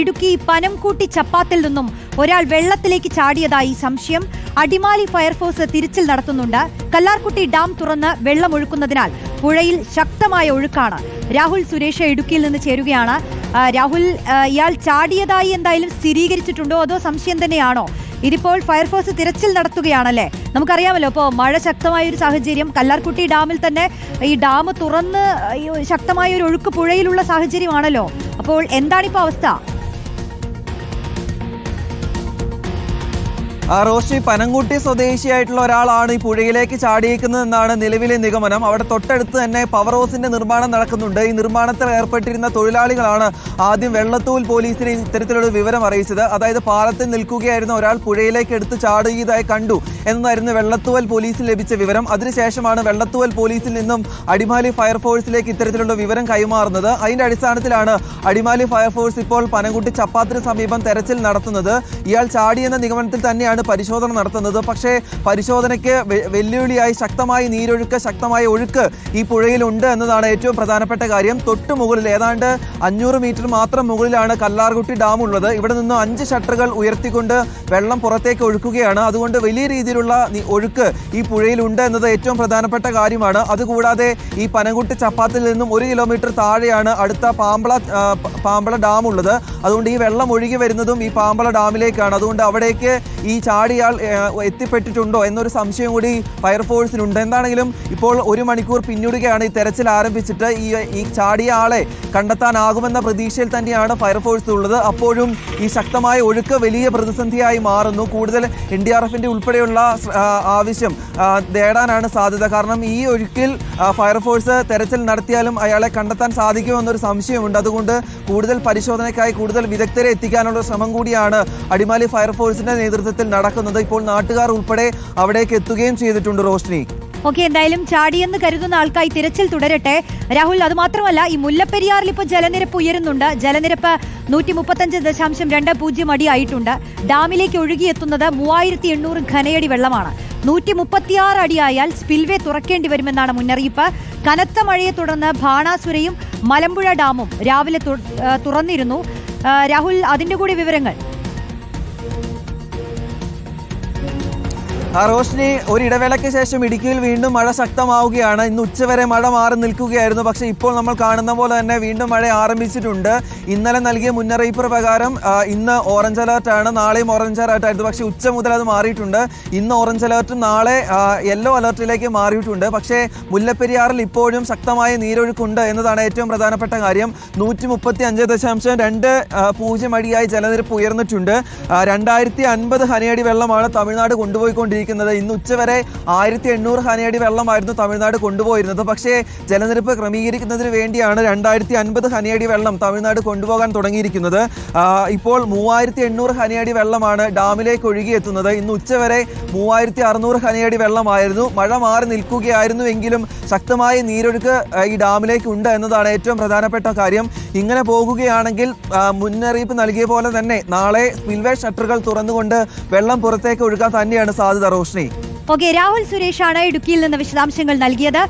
ഇടുക്കി പനംകൂട്ടി ചപ്പാത്തിൽ നിന്നും ഒരാൾ വെള്ളത്തിലേക്ക് ചാടിയതായി സംശയം. അടിമാലി ഫയർഫോഴ്സ് തിരിച്ചിൽ നടത്തുന്നുണ്ട്. കല്ലാർകുട്ടി ഡാം തുറന്ന് വെള്ളമൊഴുക്കുന്നതിനാൽ പുഴയിൽ ശക്തമായ ഒഴുക്കാണ്. രാഹുൽ സുരേഷ് ഇടുക്കിയിൽ നിന്ന് ചേരുകയാണ്. രാഹുൽ ഇയാൾ ചാടിയതായി എന്തായാലും സ്ഥിരീകരിച്ചിട്ടുണ്ടോ അതോ സംശയം തന്നെയാണോ? ഇതിപ്പോൾ ഫയർഫോഴ്സ് തിരച്ചിൽ നടത്തുകയാണല്ലേ? നമുക്കറിയാമല്ലോ ഇപ്പോൾ മഴ ശക്തമായ ഒരു സാഹചര്യം കല്ലാർകുട്ടി ഡാമിൽ തന്നെ ഈ ഡാം തുറന്ന് ശക്തമായ ഒരു ഒഴുക്ക് പുഴയിലുള്ള സാഹചര്യമാണല്ലോ. അപ്പോൾ എന്താണിപ്പോൾ അവസ്ഥ? റോഷി പനംകുട്ടി സ്വദേശിയായിട്ടുള്ള ഒരാളാണ് ഈ പുഴയിലേക്ക് ചാടിയേക്കുന്നതെന്നാണ് നിലവിലെ നിഗമനം. അവിടെ തൊട്ടടുത്ത് തന്നെ പവർ ഹൗസിന്റെ നിർമ്മാണം നടക്കുന്നുണ്ട്. ഈ നിർമ്മാണത്തിൽ ഏർപ്പെട്ടിരുന്ന തൊഴിലാളികളാണ് ആദ്യം വെള്ളത്തൂൽ പോലീസിനെ ഇത്തരത്തിലൊരു വിവരം അറിയിച്ചത്. അതായത് പാലത്തിൽ നിൽക്കുകയായിരുന്ന ഒരാൾ പുഴയിലേക്ക് എടുത്ത് ചാടുകയതായി കണ്ടു എന്നായിരുന്നു വെള്ളത്തൂവൽ പോലീസിൽ ലഭിച്ച വിവരം. അതിനുശേഷമാണ് വെള്ളത്തൂവൽ പോലീസിൽ നിന്നും അടിമാലി ഫയർഫോഴ്സിലേക്ക് ഇത്തരത്തിലുള്ള വിവരം കൈമാറുന്നത്. അതിന്റെ അടിസ്ഥാനത്തിലാണ് അടിമാലി ഫയർഫോഴ്സ് ഇപ്പോൾ പനംകുട്ടി ചപ്പാത്തിന് സമീപം തെരച്ചിൽ നടത്തുന്നത്. ഇയാൾ ചാടിയെന്ന നിഗമനത്തിൽ തന്നെയാണ് പരിശോധന നടത്തുന്നത്. പക്ഷേ പരിശോധനയ്ക്ക് വെല്ലുവിളിയായി ശക്തമായ നീരൊഴുക്ക് ശക്തമായ ഒഴുക്ക് ഈ പുഴയിലുണ്ട് എന്നതാണ് ഏറ്റവും പ്രധാനപ്പെട്ട കാര്യം. തൊട്ട് മുകളിൽ ഏതാണ്ട് അഞ്ഞൂറ് മീറ്റർ മാത്രം മുകളിലാണ് കല്ലാർകുട്ടി ഡാം ഉള്ളത്. ഇവിടെ നിന്ന് അഞ്ച് ഷട്ടറുകൾ ഉയർത്തിക്കൊണ്ട് വെള്ളം പുറത്തേക്ക് ഒഴുക്കുകയാണ്. അതുകൊണ്ട് വലിയ രീതിയിലുള്ള ഒഴുക്ക് ഈ പുഴയിലുണ്ട് എന്നത് ഏറ്റവും പ്രധാനപ്പെട്ട കാര്യമാണ്. അതുകൂടാതെ ഈ പനകുട്ടി ചപ്പാത്തിൽ നിന്നും ഒരു കിലോമീറ്റർ താഴെയാണ് അടുത്ത പാമ്പള പാമ്പള ഡാം ഉള്ളത്. അതുകൊണ്ട് ഈ വെള്ളം ഒഴുകി വരുന്നതും ഈ പാമ്പള ഡാമിലേക്കാണ്. അതുകൊണ്ട് അവിടേക്ക് ഈ ചാടിയാൾ എത്തിപ്പെട്ടിട്ടുണ്ടോ എന്നൊരു സംശയം കൂടി ഫയർഫോഴ്സിനുണ്ട് എന്താണെങ്കിലും ഇപ്പോൾ ഒരു മണിക്കൂർ പിന്നിടുകയാണ് ഈ തെരച്ചിൽ ആരംഭിച്ചിട്ട് ഈ ഈ ചാടിയ ആളെ കണ്ടെത്താനാകുമെന്ന പ്രതീക്ഷയിൽ തന്നെയാണ് ഫയർഫോഴ്സ് ഉള്ളത് അപ്പോഴും ഈ ശക്തമായ ഒഴുക്ക് വലിയ പ്രതിസന്ധിയായി മാറുന്നു. കൂടുതൽ എൻ ഡി ആർ എഫിന്റെ ഉൾപ്പെടെയുള്ള ആവശ്യം നേടാനാണ് സാധ്യത. കാരണം ഈ ഒഴുക്കിൽ ഫയർഫോഴ്സ് തെരച്ചിൽ നടത്തിയാലും അയാളെ കണ്ടെത്താൻ സാധിക്കുമെന്നൊരു സംശയമുണ്ട്. അതുകൊണ്ട് കൂടുതൽ പരിശോധനയ്ക്കായി കൂടുതൽ വിദഗ്ധരെ എത്തിക്കാനുള്ള ശ്രമം കൂടിയാണ് അടിമാലി ഫയർഫോഴ്സിന്റെ നേതൃത്വത്തിൽ നടക്കുന്നത് ഇപ്പോൾ നാട്ടുകാർ ഉൾപ്പെടെ അവിടേക്ക് എത്തുകയും ചെയ്തിട്ടുണ്ട് റോഷ്നി. ഓക്കെ എന്തായാലും ചാടിയെന്ന് കരുതുന്ന ആൾക്കായി തിരച്ചിൽ തുടരട്ടെ. രാഹുൽ അത് മാത്രമല്ല ഈ മുല്ലപ്പെരിയാറിൽ ഇപ്പോൾ ജലനിരപ്പ് ഉയരുന്നുണ്ട്. ജലനിരപ്പ് നൂറ്റി മുപ്പത്തഞ്ച് ദശാംശം രണ്ട് പൂജ്യം അടി ആയിട്ടുണ്ട്. ഡാമിലേക്ക് ഒഴുകിയെത്തുന്നത് മൂവായിരത്തി എണ്ണൂറ് ഘനയടി വെള്ളമാണ്. നൂറ്റി മുപ്പത്തിയാറ് അടിയായാൽ സ്പിൽവേ തുറക്കേണ്ടി വരുമെന്നാണ് മുന്നറിയിപ്പ്. കനത്ത മഴയെ തുടർന്ന് ഭാണാസുരയും മലമ്പുഴ ഡാമും രാവിലെ തുറന്നിരുന്നു. രാഹുൽ അതിന്റെ കൂടി വിവരങ്ങൾ. റോഷ്നി ഒരു ഇടവേളയ്ക്ക് ശേഷം ഇടുക്കിയിൽ വീണ്ടും മഴ ശക്തമാവുകയാണ്. ഇന്ന് ഉച്ചവരെ മഴ മാറി നിൽക്കുകയായിരുന്നു. പക്ഷേ ഇപ്പോൾ നമ്മൾ കാണുന്ന പോലെ തന്നെ വീണ്ടും മഴ ആരംഭിച്ചിട്ടുണ്ട്. ഇന്നലെ നൽകിയ മുന്നറിയിപ്പ് പ്രകാരം ഇന്ന് ഓറഞ്ച് അലേർട്ടാണ് നാളെയും ഓറഞ്ച് അലേർട്ടായിരുന്നു പക്ഷേ ഉച്ച മുതൽ അത് മാറിയിട്ടുണ്ട്. ഇന്ന് ഓറഞ്ച് അലേർട്ടും നാളെ യെല്ലോ അലേർട്ടിലേക്ക് മാറിയിട്ടുണ്ട്. പക്ഷേ മുല്ലപ്പെരിയാറിൽ ഇപ്പോഴും ശക്തമായ നീരൊഴുക്കുണ്ട് എന്നതാണ് ഏറ്റവും പ്രധാനപ്പെട്ട കാര്യം. നൂറ്റി മുപ്പത്തി അഞ്ച് ദശാംശം രണ്ട് പൂജ്യം അടിയായി ജലനിരപ്പ് ഉയർന്നിട്ടുണ്ട്. രണ്ടായിരത്തി അൻപത് ഹനയടി വെള്ളമാണ് തമിഴ്നാട് കൊണ്ടുപോയിക്കൊണ്ടിരിക്കുന്നത്. ഇന്ന് ഉച്ചവരെ ആയിരത്തി എണ്ണൂറ് ഹനയടി വെള്ളമായിരുന്നു തമിഴ്നാട് കൊണ്ടുപോയിരുന്നത്. പക്ഷേ ജലനിരപ്പ് ക്രമീകരിക്കുന്നതിന് വേണ്ടിയാണ് രണ്ടായിരത്തി അൻപത് ഹനയടി വെള്ളം തമിഴ്നാട് കൊണ്ടുപോകാൻ തുടങ്ങിയിരിക്കുന്നത്. ഇപ്പോൾ മൂവായിരത്തി എണ്ണൂറ് ഹനയടി വെള്ളമാണ് ഡാമിലേക്ക് ഒഴുകിയെത്തുന്നത്. ഇന്ന് ഉച്ചവരെ മൂവായിരത്തി അറുന്നൂറ് ഹനയടി വെള്ളമായിരുന്നു. മഴ മാറി നിൽക്കുകയായിരുന്നുവെങ്കിലും ശക്തമായ നീരൊഴുക്ക് ഈ ഡാമിലേക്ക് ഉണ്ട് എന്നതാണ് ഏറ്റവും പ്രധാനപ്പെട്ട കാര്യം. ഇങ്ങനെ പോകുകയാണെങ്കിൽ മുന്നറിയിപ്പ് നൽകിയ പോലെ തന്നെ നാളെ സ്പിൽവേ ഷട്ടറുകൾ തുറന്നുകൊണ്ട് വെള്ളം പുറത്തേക്ക് ഒഴുകാൻ തന്നെയാണ് സാധ്യത. റോഷ്നി. ഓക്കെ രാഹുൽ സുരേഷാണ് ഇടുക്കിയിൽ നിന്ന് വിശദാംശങ്ങൾ നൽകിയത്.